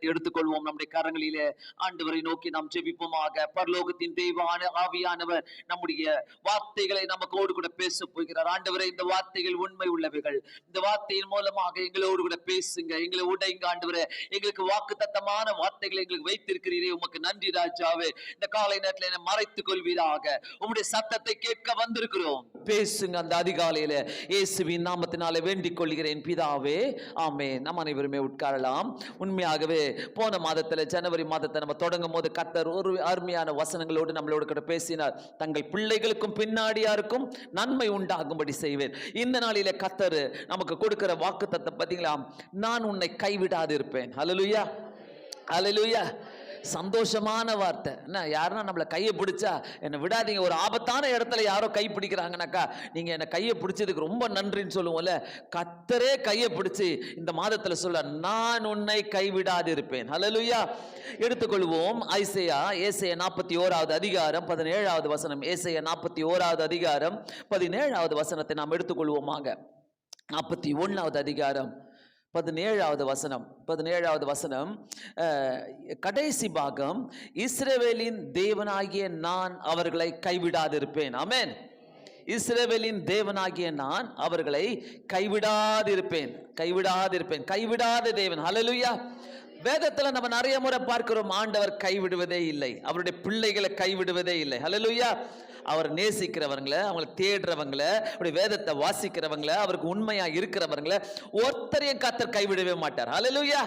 எடுத்துக்கொள்வோம். நம்முடைய கரங்களிலே ஆண்டவரை நோக்கி நாம் ஜெபிப்போமாக. பரலோகத்தின் தெய்வான ஆவியானவர் நம்முடைய வார்த்தைகளை நமக்கோடு கூட பேச போகிறார். ஆண்டவரை இந்த வார்த்தைகள் உண்மை உள்ளவைகள். இந்த வார்த்தையின் மூலமாக எங்களோடு கூட பேசுங்க. எங்களை உடைங்க ஆண்டவரே. எங்களுக்கு வாக்கு தத்தமான வார்த்தைகளை எங்களுக்கு வைத்திருக்கிறீரே. உமக்கு நன்றி ராஜாவே. இந்த காலை நேரத்தில் என்னை மறைத்துக் கொள்வீராக. உங்களுடைய சத்தத்தை கேட்க வந்திருக்கிறோம். பேசுங்க அந்த அதிகாலையில. இயேசுவின் நாமத்தினாலே வேண்டிக் கொள்கிறேன். பிதாவே ஆமே நம் அனைவருமே உட்காரலாம். உண்மையாகவே போன மாதத்துல ஜனவரி மாதத்தை நம்ம தொடங்கும் போது கத்தர் ஒரு அருமையான வசனங்களோடு நம்மளோட கூட பேசினார். தங்கள் பிள்ளைகளுக்கும் பின்னாடியாருக்கும் நன்மை உண்டாகும்படி செய்வேன். இந்த நாளில கத்தர் நமக்கு கொடுக்கிற வாக்கு தத்தை பார்த்தீங்களா நான் உன்னை கைவிடாது இருப்பேன் அலலுயா அலலுயா சந்தோஷமான வார்த்தை. என்ன யாருன்னா நம்மளை கையை பிடிச்சா என்னை விடாதீங்க ஒரு ஆபத்தான இடத்துல யாரோ கை பிடிக்கிறாங்கனாக்கா நீங்கள் என்னை கையை பிடிச்சதுக்கு ரொம்ப நன்றின்னு சொல்லுவோம்ல. கத்தரே கையை பிடிச்சி இந்த மாதத்தில் சொல்ல நான் உன்னை கைவிடாது இருப்பேன் ஹலலுயா எடுத்துக்கொள்வோம் ஐசையா ஏசைய நாற்பத்தி ஓராவது அதிகாரம் பதினேழாவது வசனம். ஏசைய நாற்பத்தி ஓராவது அதிகாரம் பதினேழாவது வசனத்தை நாம் எடுத்துக்கொள்வோமாக. நாற்பத்தி ஒன்றாவது அதிகாரம். பதினேழாவது வசனம் பதினேழாவது வசனம் கடைசி பாகம் இஸ்ரேவேலின் தேவனாகிய நான் அவர்களை கைவிடாதிருப்பேன். ஆமேன். இஸ்ரேவேலின் தேவனாகிய நான் அவர்களை கைவிடாதிருப்பேன். கைவிடாதிருப்பேன். கைவிடாத தேவன். ஹலலுயா வேதத்துல நம்ம நிறைய முறை பார்க்கிறோம் ஆண்டவர் கைவிடுவதே இல்லை. அவருடைய பிள்ளைகளை கைவிடுவதே இல்லை. ஹலலுயா அவர் நேசிக்கிறவங்களை அவங்களை தேடுறவங்களை அப்படி வேதத்தை வாசிக்கிறவங்களை அவருக்கு உண்மையா இருக்கிறவங்களை ஒருத்தரையும் கத்தர் கைவிடவே மாட்டார். ஹலலுயா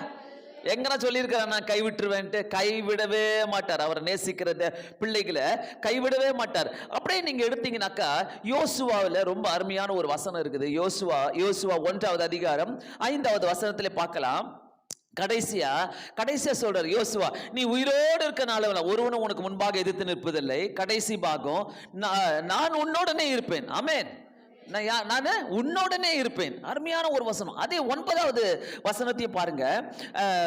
எங்கன்னா சொல்லியிருக்கிறார்? நான் கைவிட்டுருவேன்ட்டு. கைவிடவே மாட்டார். அவர் நேசிக்கிற பிள்ளைகளை கைவிடவே மாட்டார். அப்படியே நீங்க எடுத்தீங்கன்னாக்கா யோசுவாவில் ரொம்ப அருமையான ஒரு வசனம் இருக்குது. யோசுவா யோசுவா ஒன்றாவது அதிகாரம் ஐந்தாவது வசனத்திலே பார்க்கலாம். கடைசியா கடைசியா சொல்றார் யோசுவா நீ உயிரோடு இருக்க நாளவில் ஒருவனும் உனக்கு முன்பாக எதிர்த்து நிற்பதில்லை. கடைசி பாகம் "நான்- நான் உன்னோடனே இருப்பேன். அமேன் நான் யா- உன்னோடனே இருப்பேன். அருமையான ஒரு வசனம். அதே ஒன்பதாவது வசனத்தையும் பாருங்க.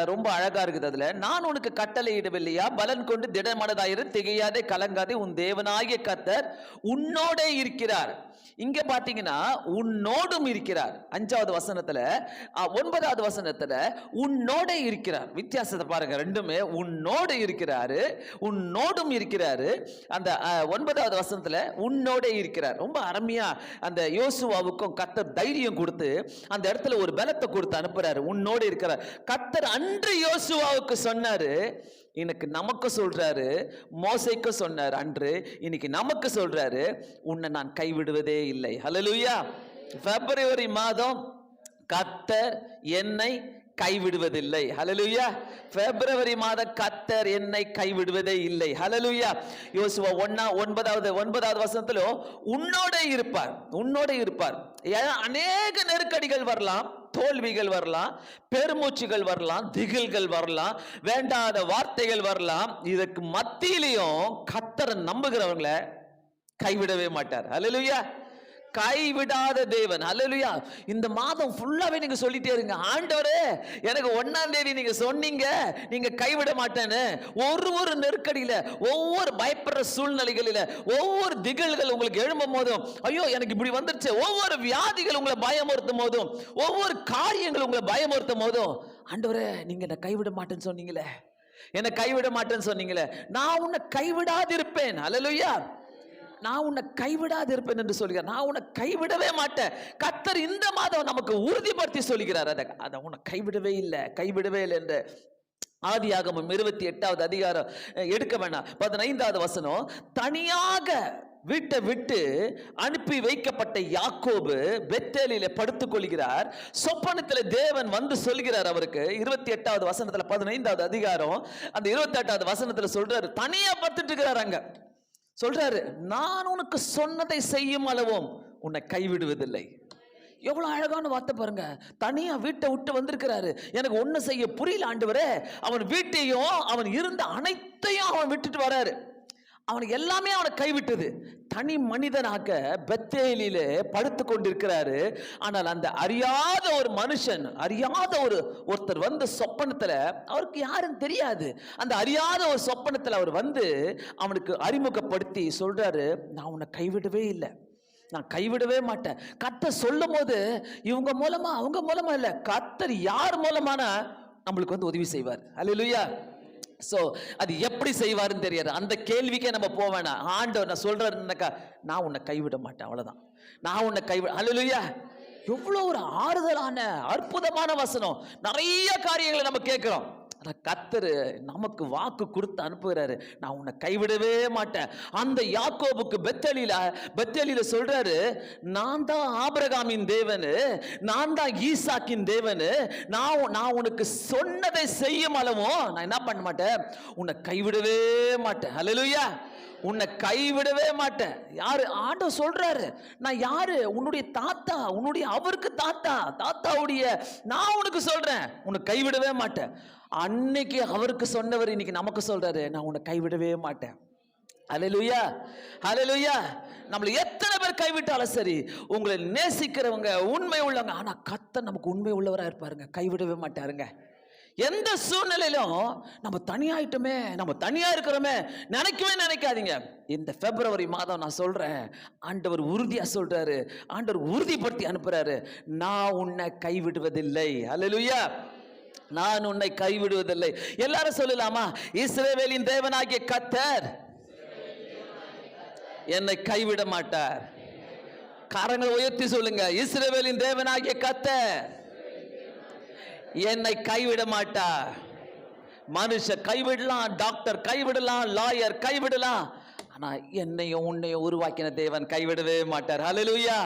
ரொம்ப அழகா இருக்குது அதுல. நான் உனக்கு கட்டளையிடவில்லையா? பலன் கொண்டு திடமனதாயிரு திகையாதே கலங்காதே உன் தேவனாகிய கத்தர் உன்னோடே இருக்கிறார். இங்க பாத்தீங்கன்னா உன்னோடும் இருக்கிறார். அஞ்சாவது வசனத்துல ஒன்பதாவது வசனத்துல உன்னோடே இருக்கிறார். வித்தியாசத்தை பாருங்க ரெண்டுமே. உன்னோடு இருக்கிறாரு உன்னோடும் இருக்கிறாரு. அந்த ஒன்பதாவது வசனத்துல உன்னோடே இருக்கிறார். ரொம்ப அருமையா அந்த யோசுவாவுக்கும் கத்தர் தைரியம் கொடுத்து அந்த இடத்துல ஒரு பலத்தை கொடுத்து அனுப்புறாரு. உன்னோடு இருக்கிறார். கத்தர் அன்று யோசுவாவுக்கு சொன்னாரு எனக்கு நமக்கு சொல்றாரு மோசைக்கு சொன்னார் அன்று இன்னைக்கு நமக்கு சொல்றாரு உன்னை நான் கைவிடுவதே இல்லை. ஹலலுயா பிப்ரவரி மாதம் கத்தர் என்னை கைவிடுவதில்லை. ஹலலுயா பிப்ரவரி மாத கத்தர் என்னை கைவிடுவதே இல்லை. ஹலலுயா யோசுவா ஒன்னா ஒன்பதாவது ஒன்பதாவது வசனத்திலும் உன்னோட இருப்பார் உன்னோட இருப்பார். அநேக நெருக்கடிகள் வரலாம். தோல்விகள் வரலாம் பெருமூச்சுகள் வரலாம் திகில்கள் வரலாம் வேண்டாத வார்த்தைகள் வரலாம். இதற்கு மத்தியிலையும் கத்தரை நம்புகிறவங்களை கைவிடவே மாட்டார். ஹalleluya கைவிடாத தேவன். அல்லலுயா இந்த மாதம் ஃபுல்லாவே நீங்க சொல்லிட்டே இருங்க. ஆண்டவரே எனக்கு ஒன்னாம் தேதி நீங்க சொன்னீங்க. நீங்க கைவிட மாட்டேன்னு. ஒரு ஒரு நெருக்கடியில ஒவ்வொரு பயப்படுற சூழ்நிலைகளில ஒவ்வொரு திகழ்கள் உங்களுக்கு எழும்பும் போதும் ஐயோ எனக்கு இப்படி வந்துருச்சு. ஒவ்வொரு வியாதிகள் உங்களை பயமுறுத்தும் போதும் ஒவ்வொரு காரியங்கள் உங்களை பயமுறுத்தும் போதும். ஆண்டவரே நீங்க என்ன கைவிட மாட்டேன்னு சொன்னீங்களே. என்னை கைவிட மாட்டேன்னு சொன்னீங்களே. நான் உன்னை கைவிடாதிருப்பேன். ஹalleluya நான் உன்னை கைவிடாது இருப்பேன் என்று சொல்கிறார். நான் உன்னை கைவிடவே மாட்டேன். கத்தர் இந்த மாதம் நமக்கு உறுதிப்படுத்தி சொல்கிறார். அதை அதை உன்னை கைவிடவே இல்லை கைவிடவே இல்லை என்று ஆதியாகமம் இருபத்தி எட்டாவது அதிகாரம் எடுக்க வேணாம். பதினைந்தாவது வசனம் தனியாக வீட்டை விட்டு அனுப்பி வைக்கப்பட்ட யாக்கோபு பெத்தேலியில படுத்துக் கொள்கிறார் சொப்பனத்தில் தேவன் வந்து சொல்கிறார் அவருக்கு. இருபத்தி எட்டாவது வசனத்துல பதினைந்தாவது அதிகாரம் அந்த இருபத்தி எட்டாவது வசனத்துல சொல்றாரு தனியா படுத்துட்டு இருக்கிறார் அங்க. சொல்றாரு நான் உனக்கு சொன்னதை செய்யும் அளவும் உன்னை கைவிடுவதில்லை. எவ்வளவு அழகான வார்த்தை பாருங்க. தனியா வீட்டை விட்டு வந்திருக்கிறாரு. எனக்கு ஒண்ணு செய்ய புரியல ஆண்டு அவன் வீட்டையும் அவன் இருந்த அனைத்தையும் அவன் விட்டுட்டு வராரு. அவனுக்கு எல்லாமே அவனை கைவிட்டது. தனி மனிதனாக பெத்தேலிலே படுத்து கொண்டிருக்கிறாரு. ஆனால் அந்த அறியாத ஒரு மனுஷன் அறியாத ஒரு ஒருத்தர் வந்து சொப்பனத்துல அவருக்கு யாரும் தெரியாது. அந்த அறியாத ஒரு சொப்பனத்துல அவர் வந்து அவனுக்கு அறிமுகப்படுத்தி சொல்றாரு நான் உன்னை கைவிடவே இல்லை. நான் கைவிடவே மாட்டேன். கத்தர் சொல்லும் போது இவங்க மூலமா அவங்க மூலமா இல்லை. கத்தர் யார் மூலமான நம்மளுக்கு வந்து உதவி செய்வார். அல்லேலூயா ஸோ அது எப்படி செய்வாருன்னு தெரியாது. அந்த கேள்விக்கே நம்ம போவேண்ணா ஆண்டவர் நான் சொல்றேன்னாக்கா நான் உன்னை கைவிட மாட்டேன் அவ்வளோதான் நான் உன்னை கைவிட அல்லேலூயா எவ்வளோ ஒரு ஆறுதலான அற்புதமான வசனம். நிறைய காரியங்களை நம்ம கேட்குறோம். ஆனால் கத்தரு நமக்கு வாக்கு கொடுத்து அனுப்புகிறாரு. நான் உன்னை கைவிடவே மாட்டேன். அந்த யாக்கோபுக்கு பெத்தலியில் பெத்தலியில் சொல்கிறாரு நான் தான் ஆபரகாமின் தேவனு நான் தான் ஈசாக்கின் தேவனு நான் உ- நான் உனக்கு சொன்னதை செய்யும் அளவும் நான் என்ன பண்ண மாட்டேன்? உன்னை கைவிடவே மாட்டேன். ஹalleluya உன்னை கைவிடவே மாட்டேன். யாரு? ஆண்டவர் சொல்றாரு. நான் யாரு? உன்னுடைய தாத்தா உன்னுடைய அவருக்கு தாத்தா தாத்தாவுடைய நான் உனக்கு சொல்றேன். உன்னை கைவிடவே மாட்டேன். அன்னைக்கு அவருக்கு சொன்னவர் இன்னைக்கு நமக்கு சொல்றாரு நான் உன்னை கைவிடவே மாட்டேன். அலலுயா அலலுயா நம்மளை எத்தனை பேர் கைவிட்டாலும் சரி உங்களை நேசிக்கிறவங்க உண்மை உள்ளவங்க ஆனால் கத்த நமக்கு உண்மை உள்ளவராக இருப்பாருங்க. கைவிடவே மாட்டாருங்க. எந்த சூழ்நிலையிலும் நம்ம தனியாயிட்டோமே நம்ம தனியா இருக்கிறோமே நினைக்கவே நினைக்காதீங்க. இந்த பிப்ரவரி மாதம் நான் சொல்றேன். ஆண்டவர் உறுதியா சொல்றாரு. ஆண்டவர் உறுதிப்படுத்தி அனுப்புறாரு. நான் உன்னை கைவிடுவதில்லை. அல்லேலூயா நான் உன்னை கைவிடுவதில்லை. எல்லாரும் சொல்லலாமா? இஸ்ரேவேலின் தேவனாகிய கத்தர் என்னை கைவிட மாட்டார். கரங்களை உயர்த்தி சொல்லுங்க. இஸ்ரேவேலின் தேவனாகிய கத்தர் என்னை கைவிட மாட்டார் மனுஷ கைவிடலாம் டாக்டர் கைவிடலாம் லாயர் கைவிடலாம். ஆனா என்னையும் உன்னையும் உருவாக்கின தேவன் கைவிடவே மாட்டார். ஹலலுயா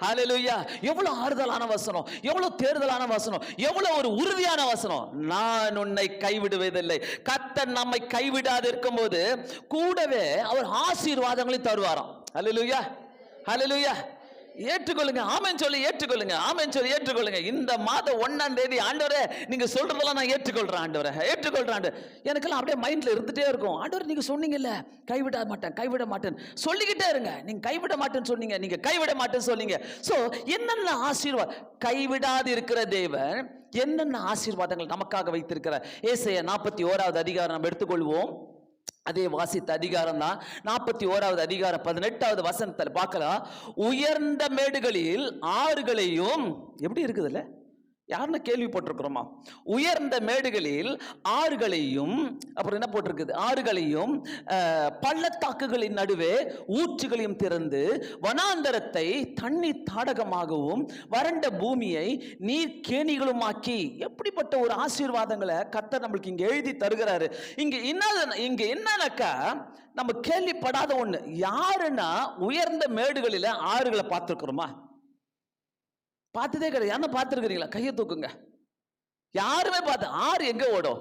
ஹலலுயா எவ்வளவு ஆறுதலான வசனம் எவ்வளவு தேர்தலான வசனம் எவ்வளவு ஒரு உறுதியான வசனம். நான் உன்னை கைவிடுவதில்லை. கத்தன் நம்மை கைவிடாது இருக்கும்போது கூடவே அவர் ஆசீர்வாதங்களையும் தருவாராம். ஹலலுயா ஹலலுயா ஏற்றுக்கொள்ளுங்க. ஆமன் சொல்லி ஏற்றுக்கொள்ளுங்க. ஆமன் சொல்லி ஏற்றுக்கொள்ளுங்க. இந்த மாதம் ஒன்னாம் தேதி ஆண்டவரே நீங்க சொல்றதெல்லாம் நான் ஏற்றுக்கொள்றேன் ஆண்டவரை. ஏற்றுக்கொள்றேன் ஆண்டு. எனக்கெல்லாம் அப்படியே மைண்ட்ல இருந்துட்டே இருக்கும். ஆண்டவர் நீங்க சொன்னீங்கல்ல கைவிட மாட்டேன் கைவிட மாட்டேன் சொல்லிக்கிட்டே இருங்க. நீங்க கைவிட மாட்டேன்னு சொன்னீங்க. நீங்க கைவிட மாட்டேன்னு சொன்னீங்க. சோ என்னென்ன ஆசீர்வாதம் கைவிடாது இருக்கிற தேவன் என்னென்ன ஆசீர்வாதங்கள் நமக்காக வைத்திருக்கிறார்? ஏசைய நாற்பத்தி ஓராவது அதிகாரம் நம்ம எடுத்துக்கொள்வோம். அதே வாசித்த அதிகாரம் தான். நாற்பத்தி ஓராவது அதிகாரம் பதினெட்டாவது வசனத்தில் பார்க்கலாம். உயர்ந்த மேடுகளில் ஆறுகளையும் எப்படி இருக்குதுல்ல யாருன்னு கேள்விப்பட்டிருக்கிறோமா? உயர்ந்த மேடுகளில் ஆறுகளையும் அப்புறம் என்ன போட்டிருக்குது? ஆறுகளையும் பள்ளத்தாக்குகளின் நடுவே ஊற்றுகளையும் திறந்து வனாந்தரத்தை தண்ணி தாடகமாகவும் வறண்ட பூமியை நீர் கேணிகளுமாக்கி எப்படிப்பட்ட ஒரு ஆசீர்வாதங்களை கர்த்தர் நம்மளுக்கு இங்கே எழுதி தருகிறாரு. இங்கே என்ன இங்கே என்னன்னாக்கா நம்ம கேள்விப்படாத ஒன்று யாருன்னா உயர்ந்த மேடுகளில் ஆறுகளை பார்த்துருக்குறோமா? பார்த்ததே கிடையாது. யாரும் கையை தூக்குங்க. யாருமே பார்த்து ஆறு எங்க ஓடும்?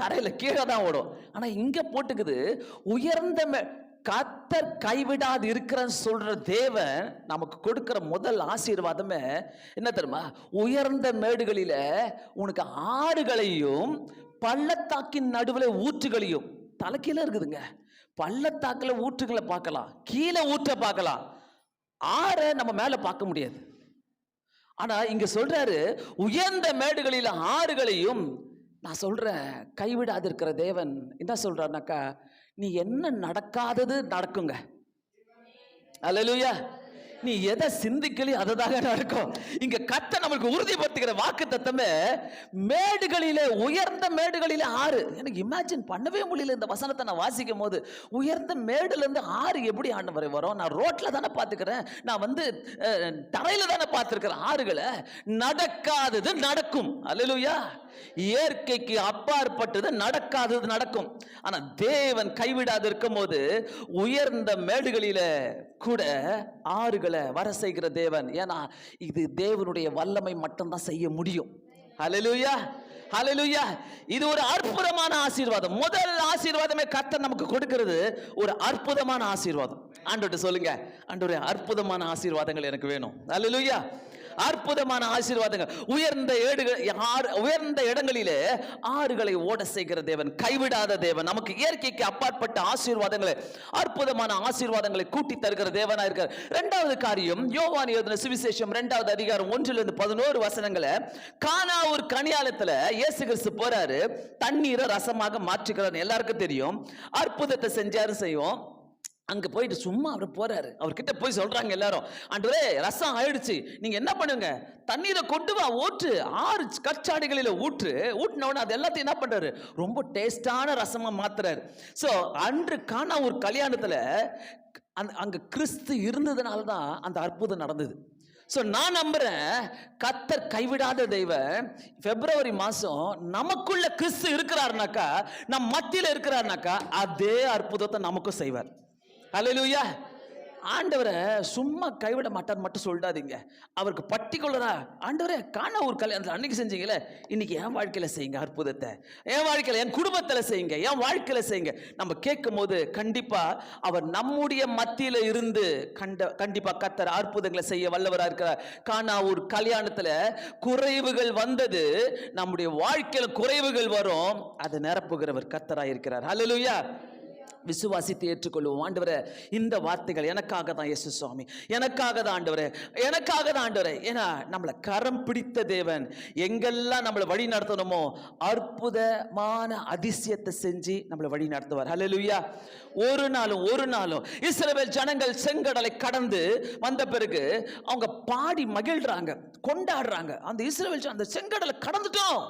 தரையில கீழே தான் ஓடும். ஆனா இங்க போட்டுக்குது உயர்ந்த மே கத்தர் கைவிடாது இருக்கிறன்னு சொல்ற தேவன் நமக்கு கொடுக்கிற முதல் ஆசீர்வாதமே என்ன தெரியுமா? உயர்ந்த மேடுகளில உனக்கு ஆறுகளையும் பள்ளத்தாக்கின் நடுவில் ஊற்றுகளையும் தலைக்கீழ இருக்குதுங்க. பள்ளத்தாக்கில் ஊற்றுகளை பார்க்கலாம் கீழே ஊற்ற பார்க்கலாம். ஆறை நம்ம மேலே பார்க்க முடியாது. ஆனா இங்க சொல்றாரு உயர்ந்த மேடுகளில் ஆறுகளையும் நான் சொல்றேன் கைவிடாதிருக்கிற தேவன். என்ன சொல்றாருனாக்கா நீ என்ன நடக்காதது நடக்குங்க. அல்லேலூயா நீ எதை சிந்திக்கலையும் அதை தாங்க நடக்கும். இங்க கத்த நம்மளுக்கு உறுதிப்படுத்துகிற வாக்கு தத்தமே மேடுகளிலே உயர்ந்த மேடுகளிலே ஆறு. எனக்கு இமேஜின் பண்ணவே முடியல இந்த வசனத்தை நான் வாசிக்கும் போது உயர்ந்த மேடுல இருந்து ஆறு எப்படி ஆண்டவர் வரும்? நான் ரோட்ல தானே பார்த்துக்கிறேன். நான் வந்து அஹ், தரையில தானே பார்த்துருக்கிறேன் ஆறுகளை. நடக்காதது நடக்கும். அல்லலுயா. இயற்கைக்கு அப்பாற்பட்டது நடக்காதது நடக்கும். ஆனா தேவன் கைவிடாது இருக்கும்போது உயர்ந்த மேடுகளில கூட ஆறுகள் வர செய்கிற தேவன். ஏன்னா இது தேவனுடைய வல்லமை மட்டும்தான் செய்ய முடியும். ஹலலுயா ஹலலுயா இது ஒரு அற்புதமான ஆசீர்வாதம். முதல் ஆசீர்வாதமே கத்த நமக்கு கொடுக்கிறது ஒரு அற்புதமான ஆசீர்வாதம். ஆண்டவர்ட்ட சொல்லுங்க. ஆண்டவரே அற்புதமான ஆசீர்வாதங்கள் எனக்கு வேணும். ஹலலுயா அற்புதமான ஆசீர்வாதங்கள். உயர்ந்த ஏடுகள் ஆறு- உயர்ந்த இடங்களிலே ஆறுகளை ஓட செய்கிற தேவன் கைவிடாத தேவன் நமக்கு இயற்கைக்கு அப்பாற்பட்ட ஆசீர்வாதங்களை அற்புதமான ஆசீர்வாதங்களை கூட்டி தருகிற தேவனா இருக்கார். இரண்டாவது காரியம் யோவான் எழுதின சுவிசேஷம் இரண்டாவது அதிகாரம் ஒன்றிலிருந்து பதினோரு வசனங்களை கானா ஒரு கனியாலத்துல இயேசு கிறிஸ்து போறாரு தண்ணீரை ரசமாக மாற்றுகிறார். எல்லாருக்கும் தெரியும். அற்புதத்தை செஞ்சாரு செய்யும். அங்க போயிட்டு சும்மா அவர் போறாரு. அவர்கிட்ட போய் சொல்றாங்க எல்லாரும் ஆண்டவரே ரசம் ஆயிடுச்சு. நீங்க என்ன பண்ணுங்க? தண்ணீரை கொண்டு வா ஊற்று. ஆறு கற்சாடைகளில் ஊற்று. ஊட்டின உடனே அது எல்லாத்தையும் என்ன பண்றாரு? ரொம்ப டேஸ்டான ரசமா மாத்துறாரு. ஸோ அன்று காணா ஒரு கல்யாணத்துல அந்த அங்க கிறிஸ்து இருந்ததுனால தான் அந்த அற்புதம் நடந்தது. ஸோ நான் நம்புறேன் கத்தர் கைவிடாத தெய்வம் பிப்ரவரி மாதம் நமக்குள்ள கிறிஸ்து இருக்கிறாருனாக்கா நம் மத்தியில் இருக்கிறாருனாக்கா அதே அற்புதத்தை நமக்கும் செய்வார். அலையிலுயா ஆண்டவரை சும்மா கைவிட மாட்டார் மட்டும் சொல்லிடாதீங்க அவருக்கு பர்டிகுலரா ஆண்டவரே காண ஒரு கல்யாணத்தில் அன்னைக்கு செஞ்சீங்களே இன்னைக்கு என் வாழ்க்கையில் செய்யுங்க அற்புதத்தை. என் வாழ்க்கையில் என் குடும்பத்தில் செய்யுங்க என் வாழ்க்கையில் செய்யுங்க. நம்ம கேட்கும் போது கண்டிப்பாக அவர் நம்முடைய மத்தியில் இருந்து கண்ட கண்டிப்பாக கத்தர் அற்புதங்களை செய்ய வல்லவராக இருக்கிறார். காணா ஒரு கல்யாணத்தில் குறைவுகள் வந்தது நம்முடைய வாழ்க்கையில் குறைவுகள் வரும் அதை நிரப்புகிறவர் கத்தரா இருக்கிறார் ஹalleluya. விசுவாசித்து ஏற்றுக்கொள்வோம். ஆண்டவரே இந்த வார்த்தைகள் எனக்காக தான் இயேசு சுவாமி. எனக்காக தான் ஆண்டவரே எனக்காக தான் ஆண்டவரே. ஏன்னா நம்மளை கரம் பிடித்த தேவன் எங்கெல்லாம் நம்மளை வழி நடத்தணுமோ அற்புதமான அதிசயத்தை செஞ்சு நம்மளை வழி நடத்துவார். ஹalleluya ஒரு நாளும் ஒரு நாளும் இஸ்ரேல் ஜனங்கள் செங்கடலை கடந்து வந்த பிறகு அவங்க பாடி மகிழ்றாங்க கொண்டாடுறாங்க. அந்த இஸ்ரேல் அந்த செங்கடலை கடந்துட்டோம்.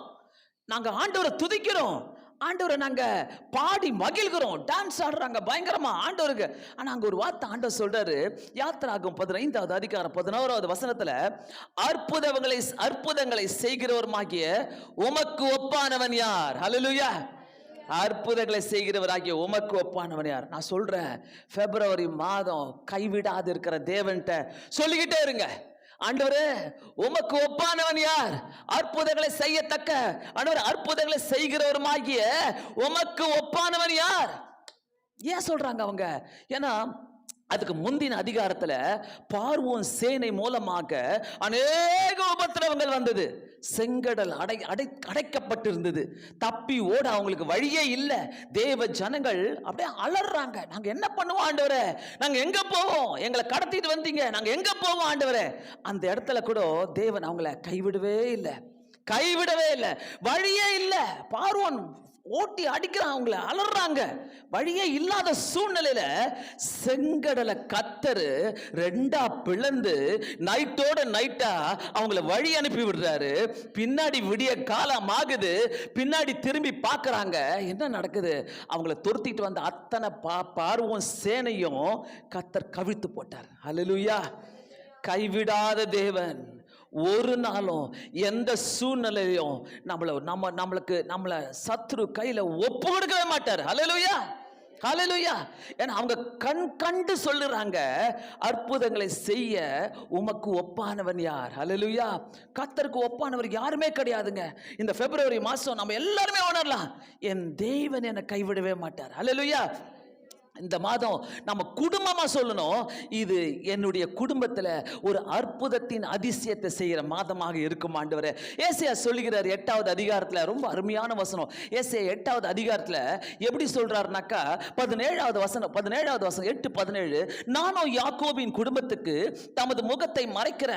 நாங்க ஆண்டவரை துதிக்கிறோம். ஆண்டவரை நாங்கள் பாடி மகிழ்கிறோம். டான்ஸ் ஆடுறாங்க பயங்கரமாக ஆண்டவருக்கு. ஆனால் அங்கே ஒரு வார்த்தை ஆண்டவர் சொல்கிறாரு யாத்திராகும் பதினைந்தாவது அதிகாரம் பதினோராவது வசனத்தில் அற்புதங்களை அற்புதங்களை செய்கிறவருமாகிய உமக்கு ஒப்பானவன் யார்? ஹலலுயா அற்புதங்களை செய்கிறவராகிய உமக்கு ஒப்பானவன் யார்? நான் சொல்கிறேன் பிப்ரவரி மாதம் கைவிடாது இருக்கிற தேவன்கிட்ட சொல்லிக்கிட்டே இருங்க. ஆண்டவரே உமக்கு ஒப்பானவன் யார்? அற்புதங்களை செய்யத்தக்க ஆண்டவர் அற்புதங்களை செய்கிறவருமாகிய உமக்கு ஒப்பானவன் யார்? ஏன் சொல்றாங்க அவங்க? ஏன்னா அதுக்கு முந்தின அதிகாரத்துல பார்வோன் சேனை மூலமாக அநேக உபத்திரவங்கள் வந்தது. செங்கடல் அடை அடை அடைக்கப்பட்டிருந்தது. தப்பி ஓட அவங்களுக்கு வழியே இல்லை. தேவ ஜனங்கள் அப்படியே அலறாங்க. நாங்க என்ன பண்ணுவோம் ஆண்டவரே? நாங்க எங்க போவோம்? எங்களை கடத்திட்டு வந்தீங்க. நாங்க எங்க போவோம் ஆண்டவரே? அந்த இடத்துல கூட தேவன் அவங்கள கைவிடவே இல்லை. கைவிடவே இல்லை. வழியே இல்லை. பார்வோன் ஓட்டி அடிக்கிறான் அவங்கள அலறாங்க. வழியே இல்லாத சூழ்நிலையில செங்கடலை கத்தரு ரெண்டா பிளந்து நைட்டோட நைட்டா அவங்கள வழி அனுப்பி விடுறாரு. பின்னாடி விடிய காலம் ஆகுது பின்னாடி திரும்பி பார்க்குறாங்க. என்ன நடக்குது? அவங்கள துரத்திட்டு வந்த அத்தனை பா பார்வம் சேனையும் கத்தர் கவிழ்த்து போட்டார். அலலுயா கைவிடாத தேவன். ஒரு நாளும் எந்த சூழ்நிலையும் நம்மள நம்ம நம்மளுக்கு நம்மளை சத்ரு கையில ஒப்பு கொடுக்கவே மாட்டார். ஹalleluya! ஹalleluya! ஏன்னா அவங்க கண் கண்டு சொல்லுறாங்க அற்புதங்களை செய்ய உமக்கு ஒப்பானவன் யார்? ஹalleluya! கத்தருக்கு ஒப்பானவர் யாருமே கிடையாதுங்க. இந்த பிப்ரவரி மாதம் நம்ம எல்லாருமே உணரலாம். என் தெய்வன் என்னை கைவிடவே மாட்டார். ஹalleluya! இந்த மாதம் நம்ம குடும்பமாக சொல்லணும். இது என்னுடைய குடும்பத்தில் ஒரு அற்புதத்தின் அதிசயத்தை செய்கிற மாதமாக இருக்கும் ஆண்டவர். ஏசியா சொல்லுகிறார் எட்டாவது அதிகாரத்தில் ரொம்ப அருமையான வசனம். ஏசியா எட்டாவது அதிகாரத்தில் எப்படி சொல்கிறாருனாக்கா பதினேழாவது வசனம் பதினேழாவது வசனம் எட்டு பதினேழு நானும் யாக்கோபின் குடும்பத்துக்கு தமது முகத்தை மறைக்கிற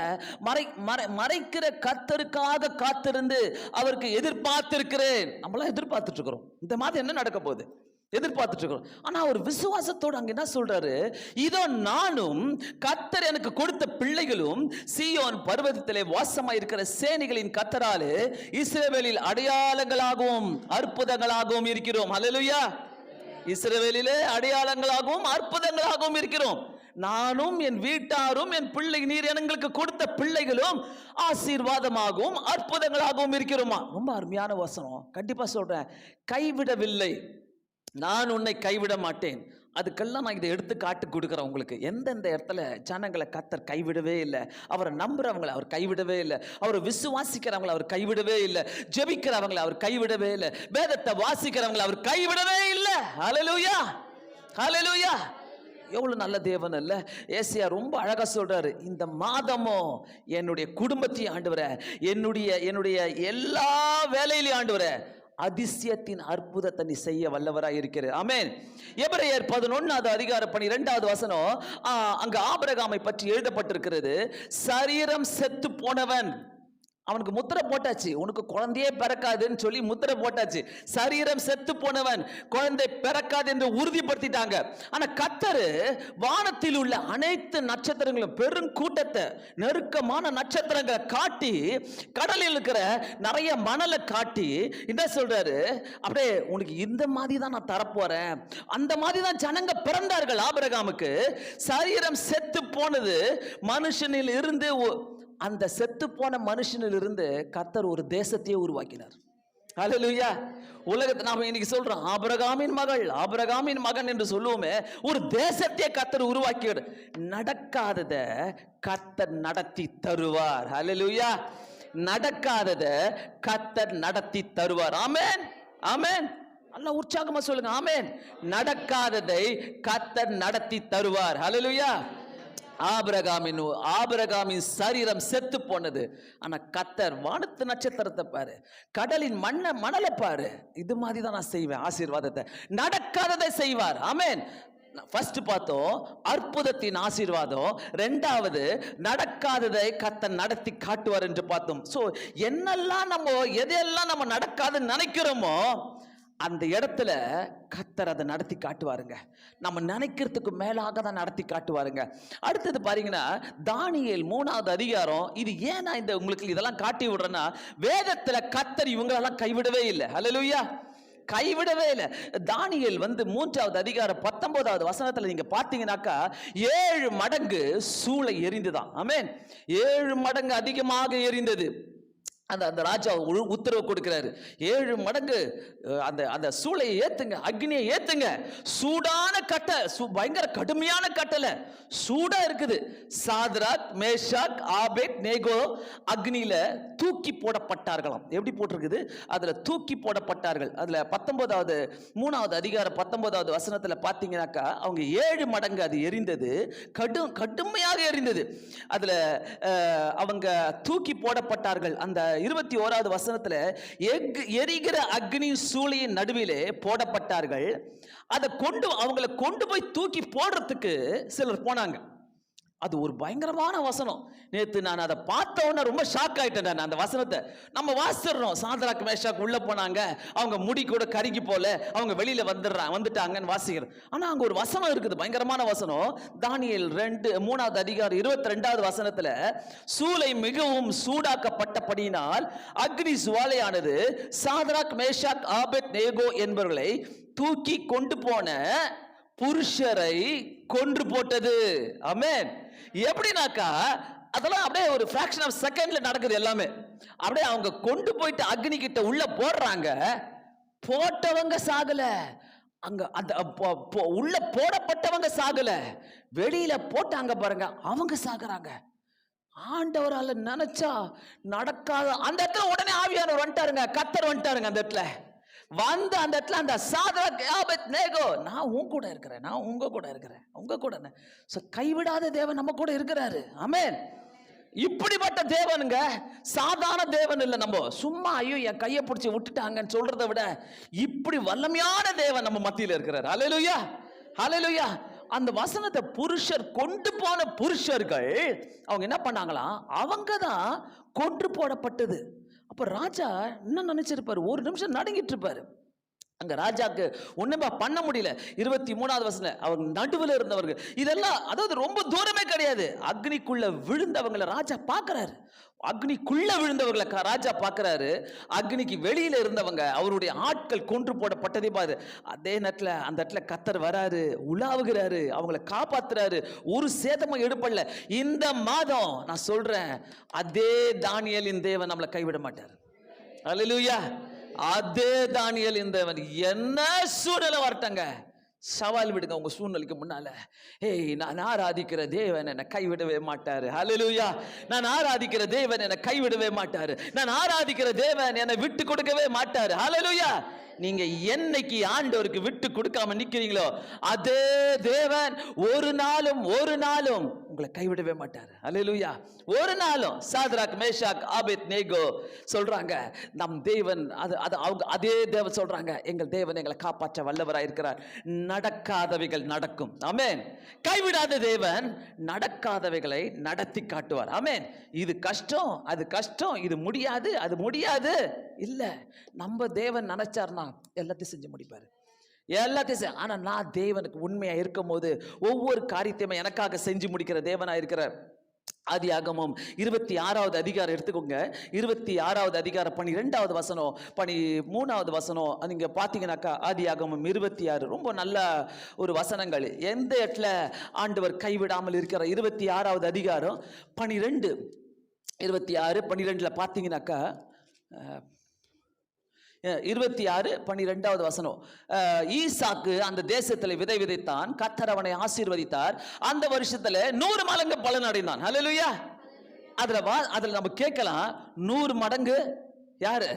மறை மறை மறைக்கிற கத்தருக்காக காத்திருந்து அவருக்கு எதிர்பார்த்திருக்கிறேன். நம்மளாம் எதிர்பார்த்துட்ருக்குறோம் இந்த மாதம் என்ன நடக்க போகுது? எதிர்பார்த்துட்டு இருக்கிறோம் ஆனால் ஒரு விசுவாசத்தோடு அங்கே என்ன சொல்றாரு? இதோ நானும் கத்தர் எனக்கு கொடுத்த பிள்ளைகளும் சீயோன் பர்வதத்திலே வாசமாக இருக்கிற சேனைகளின் கத்தராலே இஸ்ரேவேலில் அடையாளங்களாகவும் அற்புதங்களாகவும் இருக்கிறோம். அலலுயா இஸ்ரேவேலிலே அடையாளங்களாகவும் அற்புதங்களாகவும் இருக்கிறோம். நானும் என் வீட்டாரும் என் பிள்ளை நீர் எங்களுக்கு கொடுத்த பிள்ளைகளும் ஆசீர்வாதமாகவும் அற்புதங்களாகவும் இருக்கிறோமா? ரொம்ப அருமையான வசனம். கண்டிப்பா சொல்றேன். கைவிடவில்லை. நான் உன்னை கைவிட மாட்டேன். அதுக்கெல்லாம் நான் இதை எடுத்து காட்டு கொடுக்குறேன் உங்களுக்கு. எந்தெந்த இடத்துல ஜனங்களை கத்தர் கைவிடவே இல்லை அவரை நம்புறவங்களை அவர் கைவிடவே இல்லை அவரை விசுவாசிக்கிறவங்களை அவர் கைவிடவே இல்லை ஜெபிக்கிறவங்களை அவர் கைவிடவே இல்லை வேதத்தை வாசிக்கிறவங்களை அவர் கைவிடவே இல்லை. ஹalleluya ஹalleluya எவ்வளவு நல்ல தேவன் அல்ல. ஏசியா ரொம்ப அழகா சொல்றாரு இந்த மாதமும் என்னுடைய குடும்பத்தையும் ஆண்டவரே என்னுடைய என்னுடைய எல்லா வேலையிலையும் ஆண்டவரே அதிசயத்தின் அற்புதத்தை நீ செய்ய வல்லவராக இருக்கிற ஆமென். எபிரேயர் பதினொன்னாவது அதிகார பனிரெண்டாவது வசனம் அங்கு ஆபரகாமை பற்றி எழுதப்பட்டிருக்கிறது சரீரம் செத்து போனவன். அவனுக்கு முத்திரை போட்டாச்சு. உனக்கு குழந்தையே பிறக்காதுன்னு சொல்லி முத்திரை போட்டாச்சு. சரீரம் செத்து போனவன் குழந்தை பிறக்காது என்று உறுதிப்படுத்திட்டாங்க. ஆனா கத்தரு வானத்தில் உள்ள அனைத்து நட்சத்திரங்களும் பெரும் கூட்டத்தை நெருக்கமான நட்சத்திரங்களை காட்டி கடலில் இருக்கிற நிறைய மணலை காட்டி என்ன சொல்றாரு? அப்படியே உனக்கு இந்த மாதிரி தான் நான் தரப்போறேன். அந்த மாதிரி தான் ஜனங்க பிறந்தார்கள் ஆபிரகாமுக்கு. சரீரம் செத்து போனது மனுஷனில் இருந்து அந்த செத்து போன மனுஷனில் இருந்து கத்தர் ஒரு தேசத்தையே உருவாக்கினார். அலலுயா உலகத்தை நாம் இன்னைக்கு சொல்றோம் ஆபரகாமின் மகள் ஆபரகாமின் மகன் என்று சொல்லுவோமே ஒரு தேசத்தையே கத்தர் உருவாக்கியவர். நடக்காதத கத்தர் நடத்தி தருவார். அலலுயா நடக்காதத கத்தர் நடத்தி தருவார். ஆமேன் ஆமேன் நல்லா உற்சாகமா சொல்லுங்க. ஆமேன் நடக்காததை கத்தர் நடத்தி தருவார். ஹalleluya ஆபிரகாமின் ஆபிரகாமின் சரீரம் செத்து போனது. ஆனால் கத்தர் வானத்து நட்சத்திரத்தை பாரு கடலின் மண்ணை மணலை பாரு. இது மாதிரி தான் நான் செய்வேன் ஆசீர்வாதத்தை. நடக்காததை செய்வார். ஆமென். ஃபர்ஸ்ட் பார்த்தோம் அற்புதத்தின் ஆசீர்வாதம். ரெண்டாவது நடக்காததை கத்தர் நடத்தி காட்டுவார் என்று பார்த்தோம். ஸோ என்னெல்லாம் நம்ம எதையெல்லாம் நம்ம நடக்காதுன்னு நினைக்கிறோமோ அந்த இடத்துல கத்தர் அதை நடத்தி காட்டுவாருங்க. நம்ம நினைக்கிறதுக்கு மேலாக தான் நடத்தி காட்டுவாருங்க. அடுத்தது பாருங்கன்னா தானியல் மூணாவது அதிகாரம் இது ஏன் நான் இந்த உங்களுக்கு இதெல்லாம் காட்டி விடுறேன்னா வேதத்துல கத்தர் இவங்களெல்லாம் கைவிடவே இல்லை. ஹலலுயா கைவிடவே இல்லை. தானியல் வந்து மூன்றாவது அதிகாரம் பத்தொன்பதாவது வசனத்தில் நீங்க பார்த்தீங்கன்னாக்கா ஏழு மடங்கு சூளை எரிந்துதான் ஆமேன் ஏழு மடங்கு அதிகமாக எரிந்தது. அந்த அந்த ராஜா உ- உத்தரவு கொடுக்கிறாரு. ஏழு மடங்கு அந்த அந்த சூளையை ஏத்துங்க அக்னியை ஏத்துங்க. சூடான கட்டை பயங்கர கடுமையான கட்டளை. சூடா இருக்குது. சாதராக் மேஷாக் ஆபேக் நேகோ அக்னியில தூக்கி போடப்பட்டார்களாம். எப்படி போட்டிருக்குது? அதுல தூக்கி போடப்பட்டார்கள். அதுல பத்தொன்பதாவது மூணாவது அதிகாரம் பத்தொன்பதாவது வசனத்துல பார்த்தீங்கன்னாக்கா அவங்க ஏழு மடங்கு அது எரிந்தது. கடும் கடுமையாக எரிந்தது. அதுல அவங்க தூக்கி போடப்பட்டார்கள். அந்த இருபத்தி ஓராவது வசனத்துல எக் எரிகிற அக்னி சூளையின் நடுவிலே போடப்பட்டார்கள். அதை கொண்டு அவங்கள கொண்டு போய் தூக்கி போடுறதுக்கு சிலர் போனாங்க. அது ஒரு பயங்கரமான வசனம். நேற்று நான் அதை பார்த்த உடனே ரொம்ப ஷாக் ஆயிட்டேன் நான் அந்த வசனத்தை. நம்ம வாசிடுறோம் சாந்தராக்கு மேஷாக்கு உள்ளே போனாங்க. அவங்க முடி கூட கருகி போல. அவங்க வெளியில் வந்துடுறாங்க வந்துட்டாங்கன்னு வாசிக்கிறேன் ஆனால் அங்கே ஒரு வசனம் இருக்குது. பயங்கரமான வசனம். தானியல் ரெண்டு மூணாவது அதிகாரம் இருபத்தி ரெண்டாவது வசனத்தில் சூளை மிகவும் சூடாக்கப்பட்டபடியினால் அக்னி சுவாலையானது சாதராக் மேஷாக் ஆபெத் நேகோ என்பவர்களை தூக்கி கொண்டு போன புருஷரை கொன்று போட்டது. அமேன் எப்படின்னாக்கா அதெல்லாம் அப்படியே ஒரு ஃபிராக்ஷன் ஆஃப் செகண்ட்ல நடக்குது எல்லாமே. அப்படியே அவங்க கொண்டு போயிட்டு அக்னி கிட்ட உள்ள போடுறாங்க. போட்டவங்க சாகல. அங்க அந்த போ- உள்ள போடப்பட்டவங்க சாகல. வெளியில போட்டாங்க பாருங்க அவங்க சாகுறாங்க. ஆண்டவரால் நினைச்சா நடக்காத அந்த இடத்துல உடனே ஆவியானவர் வந்துட்டாருங்க. கத்தர் வந்துட்டாருங்க அந்த இடத்துல. வந்து அந்த இடத்துல அந்த சாதரக் யாபத் நேகோ நான் உன் கூட இருக்கிறேன் நான் உங்க கூட இருக்கிறேன் உங்க கூட ஸோ கைவிடாத தேவன் நம்ம கூட இருக்கிறாரு. அமேன் இப்படிப்பட்ட தேவனுங்க சாதாரண தேவன் இல்லை நம்ம. சும்மா ஐயோ என் கையை பிடிச்சி விட்டுட்டாங்கன்னு சொல்றதை விட இப்படி வல்லமையான தேவன் நம்ம மத்தியில் இருக்கிறார். ஹalleluya ஹalleluya அந்த வசனத்தை புருஷர் கொண்டு போன புருஷர்கள் அவங்க என்ன பண்ணாங்களாம்? அவங்க தான் கொன்று போடப்பட்டது. அப்போ ராஜா என்ன நினச்சிருப்பார்? ஒரு நிமிஷம் நடுங்கிட்டு இருப்பாரு. அங்கே ராஜாக்கு ஒன்றுமே பண்ண முடியல. இருபத்தி மூணாவது வசன அவங்க நடுவில் இருந்தவர்கள். இதெல்லாம் அதாவது ரொம்ப தூரமே கிடையாது. அக்னிக்குள்ள விழுந்தவங்களை ராஜா பார்க்கறாரு. அக்னிக்குள்ள விழுந்தவர்களை ராஜா பார்க்கறாரு. அக்னிக்கு வெளியில் இருந்தவங்க அவருடைய ஆட்கள் கொன்று போடப்பட்டதே பாரு. அதே நேரத்தில் அந்த இடத்துல கத்தர் வராரு உலாவுகிறாரு அவங்கள காப்பாத்துறாரு. ஒரு சேதமும் எடுப்படல இந்த மாதம் நான் சொல்றேன் அதே தானியலின் தேவன் நம்மளை கைவிட மாட்டார். அல்லேலூயா அதே தானியல் இந்த என்ன சூழ்நிலை வரட்டங்க? சவால் விடுங்க உங்க சூழ்நிலைக்கு முன்னால. ஏய் நான் ஆராதிக்கிற தேவன் என்னை கைவிடவே மாட்டாரு. ஹலலூயா நான் ஆராதிக்கிற தேவன் என்னை கைவிடவே மாட்டாரு. நான் ஆராதிக்கிற தேவன் என்னை விட்டு கொடுக்கவே மாட்டாரு. ஹலலூயா நீங்க என்னைக்கு ஆண்டவருக்கு விட்டு கொடுக்காம நிக்கிறீங்களோ அதே தேவன் ஒரு நாளும் ஒரு நாளும் உங்களை கைவிடவே மாட்டார். அலையலூயா ஒரு நாளும் சாத்ராக் மேஷாக் ஆபித் நேகோ சொல்றாங்க நம் தேவன் அது அது அவங்க அதே தேவன் சொல்றாங்க எங்கள் தேவன் எங்களை காப்பாற்ற வல்லவராக இருக்கிறார். நடக்காதவைகள் நடக்கும். ஆமேன் கைவிடாத தேவன் நடக்காதவைகளை நடத்தி காட்டுவார். ஆமேன் இது கஷ்டம் அது கஷ்டம் இது முடியாது அது முடியாது. இல்லை நம்ம தேவன் நினைச்சார்னா எல்லாத்தையும் செஞ்சு முடிப்பாரு. எல்லாத்தையும் செய்- ஆனால் நான் தேவனுக்கு உண்மையாக இருக்கும் போது ஒவ்வொரு காரியத்தையுமே எனக்காக செஞ்சு முடிக்கிற தேவனாக இருக்கிறார் ஆதி ஆகமம் இருபத்தி ஆறாவது அதிகாரம் எடுத்துக்கோங்க. இருபத்தி ஆறாவது அதிகாரம் பனிரெண்டாவது வசனம் பனி மூணாவது வசனம் நீங்கள் பார்த்தீங்கன்னாக்கா ஆதி ஆகமம் இருபத்தி ஆறு. ரொம்ப நல்ல ஒரு வசனங்கள். எந்த இடத்துல ஆண்டவர் கைவிடாமல் இருக்கிற இருபத்தி ஆறாவது அதிகாரம் பனிரெண்டு. இருபத்தி ஆறு பன்னிரெண்டில் பார்த்தீங்கன்னாக்கா இருபத்தி ஆறு பன்னிரெண்டாவது வசனம். ஈசாக்கு அந்த தேசத்தில் விதை விதைத்தான் கத்தர் அவனை ஆசீர்வதித்தார். அந்த வருஷத்தில் நூறு மடங்கு பலன் அடைந்தான். ஹalleluya. அதில் வா அதில் நம்ம கேட்கலாம் நூறு மடங்கு யாரு?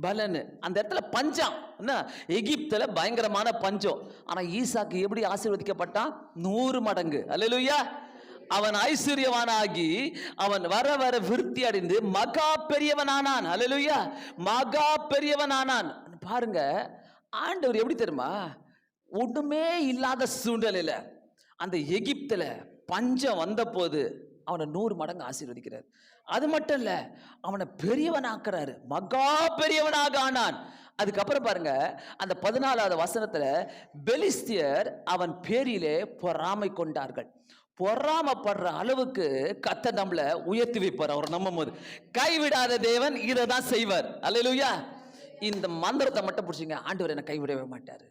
பலன். அந்த இடத்துல பஞ்சம். என்ன? எகிப்தில் பயங்கரமான பஞ்சம். ஆனால் ஈசாக்கு எப்படி ஆசீர்வதிக்கப்பட்டான்? நூறு மடங்கு. ஹalleluya. அவன் ஐஸ்வர்யவானாகி அவன் வர வர விருத்தி அடைந்து மகா பெரியவனானான். அலலுயா மகா பெரியவனானான். பாருங்க ஆண்டவர் எப்படி தெரியுமா? ஒண்ணுமே இல்லாத சூழ்நிலையில அந்த எகிப்தில் பஞ்சம் வந்தபோது அவனை நூறு மடங்கு ஆசீர்வதிக்கிறார். அது மட்டும் இல்ல அவனை பெரியவனாக்குறாரு. மகா பெரியவனாக ஆனான். அதுக்கப்புறம் பாருங்க அந்த பதினாலாவது வசனத்துல பெலிஸ்தியர் அவன் பேரிலே பொறாமை கொண்டார்கள். பொறாமப்படுற அளவுக்கு கத்த நம்மள உயர்த்தி வைப்பார். அவர் நம்பும் போது கைவிடாத தேவன் இதை தான் செய்வார். அல்லேலூயா. இந்த மந்திரத்தை மட்டும் பிடிச்சிங்க ஆண்டவர் என்னை கைவிடவே மாட்டார்.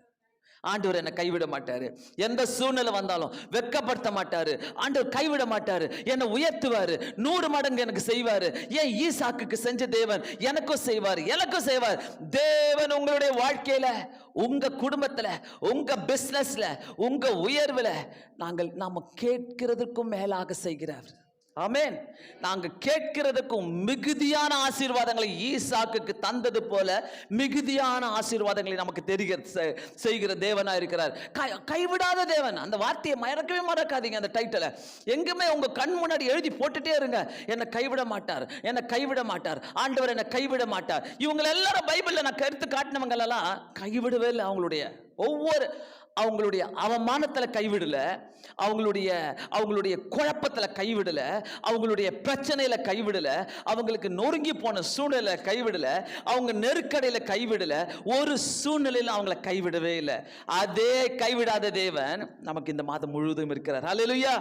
ஆண்டவர் என்னை கைவிட மாட்டாரு. எந்த சூழ்நிலை வந்தாலும் வெட்கப்படுத்த மாட்டாரு. ஆண்டவர் கைவிட மாட்டாரு. என்னை உயர்த்துவாரு. நூறு மடங்கு எனக்கு செய்வாரு. ஏன் ஈசாக்குக்கு செஞ்ச தேவன் எனக்கும் செய்வார் எனக்கும் செய்வார். தேவன் உங்களுடைய வாழ்க்கையில உங்க குடும்பத்துல உங்க பிசினஸ்ல உங்க உயர்வுல நாங்கள் நாம கேட்கிறதுக்கும் மேலாக செய்கிறார் ஆமேன். நாங்க கேட்கிறதுக்கும் மிகுதியான ஆசீர்வாதங்களை ஈசாக்குக்கு தந்தது போல மிகுதியான ஆசீர்வாதங்களை நமக்கு தெரிகிற செ- செய்கிற தேவனா இருக்கிறார். கை- கைவிடாத தேவன். அந்த வார்த்தையை மறக்கவே மறக்காதீங்க அந்த டைட்டிலை எங்குமே உங்க கண் முன்னாடி எழுதி போட்டுட்டே இருங்க. என்னை கைவிட மாட்டார். என்னை கைவிட மாட்டார். ஆண்டவர் என்னை கைவிட மாட்டார். இவங்க எல்லாரும் பைபிள்ல நான் கருத்து காட்டினவங்களெல்லாம் கைவிடவே இல்லை அவங்களுடைய. ஒவ்வொரு அவங்களுடைய அவமானத்தில் கைவிடல அவங்களுடைய அவங்களுடைய குழப்பத்தில் கைவிடல அவங்களுடைய பிரச்சனையில் கைவிடல அவங்களுக்கு நொறுங்கி போன சூழ்நிலை கைவிடல அவங்க நெருக்கடையில் கைவிடல ஒரு சூழ்நிலையில் அவங்கள கைவிடவே இல்லை. அதே கைவிடாத தேவன் நமக்கு இந்த மாதம் முழுவதும் இருக்கிறார். ஹalleluya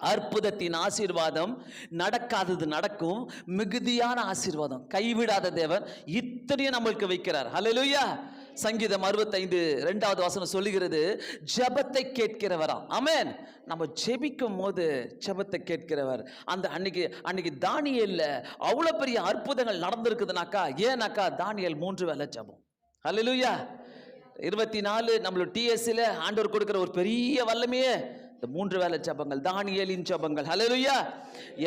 அற்புதத்தின் ஆசீர்வாதம் நடக்காதது நடக்கும் மிகுதியான ஆசீர்வாதம் கைவிடாத தேவன் இத்தனையும் நம்மளுக்கு வைக்கிறார். ஹalleluya சங்கீதம் அறுபத்தைந்து ரெண்டாவது வசனம் சொல்லுகிறது ஜெபத்தை கேட்கிறவராம் அமேன் நம்ம ஜெபிக்கும் போது ஜெபத்தை கேட்கிறவர். அந்த அன்னைக்கு அன்னைக்கு தானியல்ல அவ்வளோ பெரிய அற்புதங்கள் நடந்திருக்குதுனாக்கா ஏன்னாக்கா தானியல் மூன்று வேலை ஜபம். ஹalleluya. இருபத்தி நாலு நம்மளோட டிஎஸ்சியில் ஆண்டவர் கொடுக்குற ஒரு பெரிய வல்லமையே இந்த மூன்று வேலை ஜபங்கள் தானியலின் ஜபங்கள். ஹalleluya.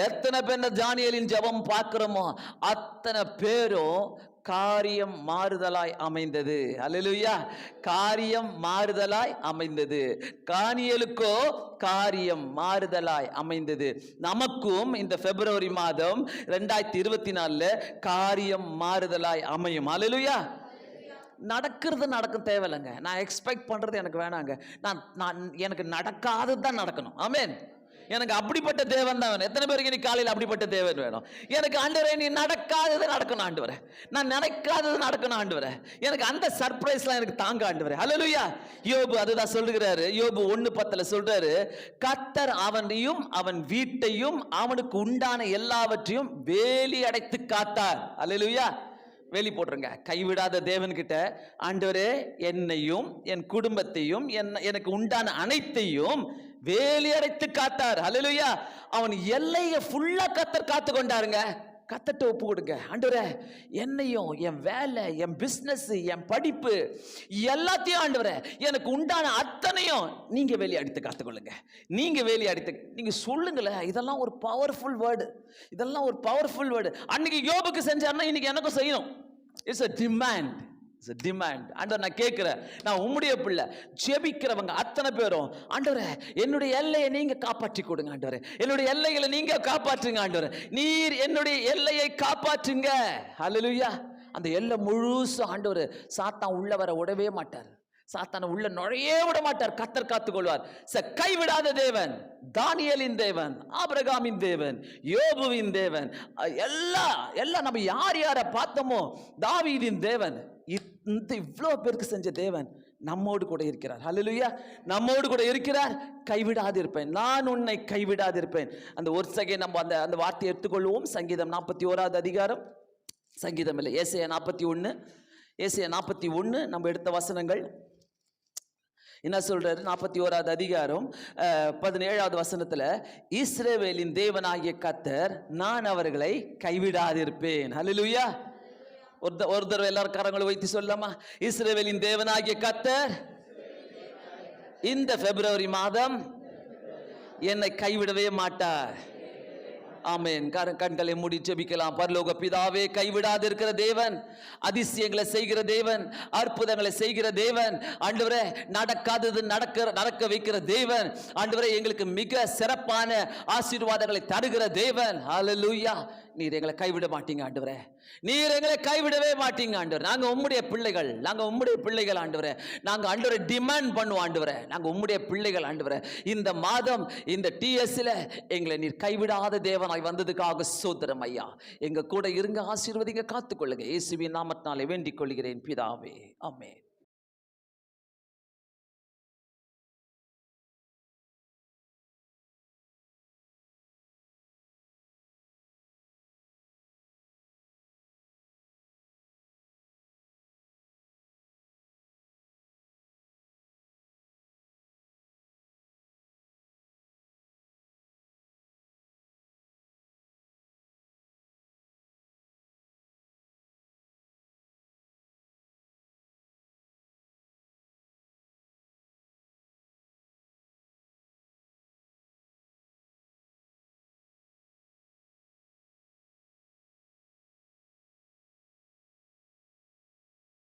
எத்தனை பேர் தானியலின் ஜபம் பார்க்குறோமோ அத்தனை பேரும் காரியம் மாறுதலாய் அமைந்தது. ஹalleluya காரியம் மாறுதலாய் அமைந்தது. காணியலுக்கோ காரியம் மாறுதலாய் அமைந்தது. நமக்கும் இந்த பிப்ரவரி மாதம் ரெண்டாயிரத்தி இருபத்தி நாலுல காரியம் மாறுதலாய் அமையும். அலலுயா நடக்கிறது நடக்கும் தேவையில்லைங்க. நான் எக்ஸ்பெக்ட் பண்றது எனக்கு வேணாங்க. நான் நான் எனக்கு நடக்காதது தான் நடக்கணும். ஆமேன் எனக்கு அப்படிப்பட்ட தேவன் தான் வேணும். எத்தனை பேருக்கு நீ காலையில் அப்படிப்பட்ட தேவன் வேணும்? எனக்கு ஆண்டவரே நீ நடக்காதது நடக்கணும் ஆண்டவரே. நான் நினைக்காதது நடக்கணும் ஆண்டவரே. எனக்கு அந்த சர்ப்ரைஸ்லாம் எனக்கு தாங்க ஆண்டவரே. ஹalleluya யோபு அதுதான் சொல்லுகிறாரு. யோபு ஒன்று பத்தில் சொல்றாரு கத்தர் அவனையும் அவன் வீட்டையும் அவனுக்கு உண்டான எல்லாவற்றையும் வேலி அடைத்து காத்தார். அலலுயா வேலி போட்டுருங்க. கைவிடாத தேவன்கிட்ட ஆண்டவரே என்னையும் என் குடும்பத்தையும் என் எனக்கு உண்டான அனைத்தையும் வேலி அடைத்து காத்தார். அலலுயா அவன் எல்லையை ஃபுல்லா கத்தர் காத்து கொண்டாருங்க. கத்தட்ட ஒப்பு கொடுங்க. ஆண்டவரே என்னையும் என் வேலை என் பிஸ்னஸ் என் படிப்பு எல்லாத்தையும் ஆண்டவரே எனக்கு உண்டான அத்தனையும் நீங்க வேலி அடித்து காத்துக்கொள்ளுங்க நீங்க வேலி அடித்து நீங்க சொல்லுங்களேன். இதெல்லாம் ஒரு பவர்ஃபுல் வேர்டு இதெல்லாம் ஒரு பவர்ஃபுல் வேர்டு அன்னைக்கு யோபுக்கு செஞ்சாருன்னா இன்னைக்கு எனக்கும் செய்யணும். இட்ஸ் அ டிமாண்ட் டிமாண்ட் ஆண்டவர் நான் கேட்குறேன். நான் உம்முடைய பிள்ளை. ஜெபிக்கிறவங்க அத்தனை பேரும் ஆண்டவரே என்னுடைய எல்லையை நீங்கள் காப்பாற்றி கொடுங்க ஆண்டவரே. என்னுடைய எல்லைகளை நீங்க காப்பாற்றுங்க ஆண்டவரே. நீர் என்னுடைய எல்லையை காப்பாற்றுங்க. அலலுயா அந்த எல்லை முழுசும் ஆண்டவர் சாத்தான் உள்ள வர விடவே மாட்டார். சாத்தான உள்ள நுழையே விட மாட்டார் கத்தர் காத்துக்கொள்வார். ச கைவிடாத தேவன் தானியலின் தேவன் ஆபிரகாமின் தேவன் யோபுவின் தேவன் எல்லா எல்லாம் நம்ம யார் யாரை பார்த்தோமோ தாவீதின் தேவன் இந்த இவ்வளோ பேருக்கு செஞ்ச தேவன் நம்மோடு கூட இருக்கிறார். ஹalleluya நம்மோடு கூட இருக்கிறார். கைவிடாதிருப்பேன். நான் உன்னை கைவிடாதிருப்பேன். அந்த ஒரு செகண்ட் நம்ம அந்த அந்த வார்த்தையை எடுத்துக்கொள்வோம். சங்கீதம் நாற்பத்தி ஓராவது அதிகாரம். சங்கீதம் இல்லை ஏசையா நாற்பத்தி ஒன்று ஏசையா நாற்பத்தி ஒன்று நம்ம எடுத்த வசனங்கள். என்ன சொல்றாரு? நாற்பத்தி ஓராவது அதிகாரம் பதினேழாவது வசனத்துல இஸ்ரேவேலின் தேவனாகிய கத்தர் நான் அவர்களை கைவிடாதிருப்பேன். ஹalleluya ஒரு ஒரு தடவை எல்லாரும் கரங்களை வைத்து சொல்லலாமா? இஸ்ரேவேலின் தேவனாகிய கத்தர் இந்த பிப்ரவரி மாதம் என்னை கைவிடவே மாட்டார். ஆமேன். கண்களை மூடி ஜெபிக்கலாம். பரலோக பிதாவே கைவிடாது இருக்கிற தேவன் அதிசயங்களை செய்கிற தேவன் அற்புதங்களை செய்கிற தேவன் ஆண்டவரே நடக்காதது நடக்க நடக்க வைக்கிற தேவன் ஆண்டவரே எங்களுக்கு மிக சிறப்பான ஆசீர்வாதங்களை தருகிற தேவன். ஹalleluya நீர் எங்களை கைவிட மாட்டீங்க ஆண்டவரே. நீர் எங்களை கைவிடவே மாட்டீங்க ஆண்டவர். நாங்கள் உம்முடைய பிள்ளைகள் நாங்கள் உம்முடைய பிள்ளைகள் ஆண்டவரே. நாங்கள் ஆண்டவரை டிமாண்ட் பண்ணுவோம் ஆண்டவரே. நாங்கள் உம்முடைய பிள்ளைகள் ஆண்டவரே. இந்த மாதம் இந்த டிஎஸ்ல எங்களை நீர் கைவிடாத தேவனாய் வந்ததுக்காக சோதரம் ஐயா. எங்க கூட இருங்க ஆசீர்வதிங்க காத்துக்கொள்ளுங்க. இயேசுவின் நாமத்தினாலே வேண்டிக் கொள்கிறேன் பிதாவே. ஆமென்.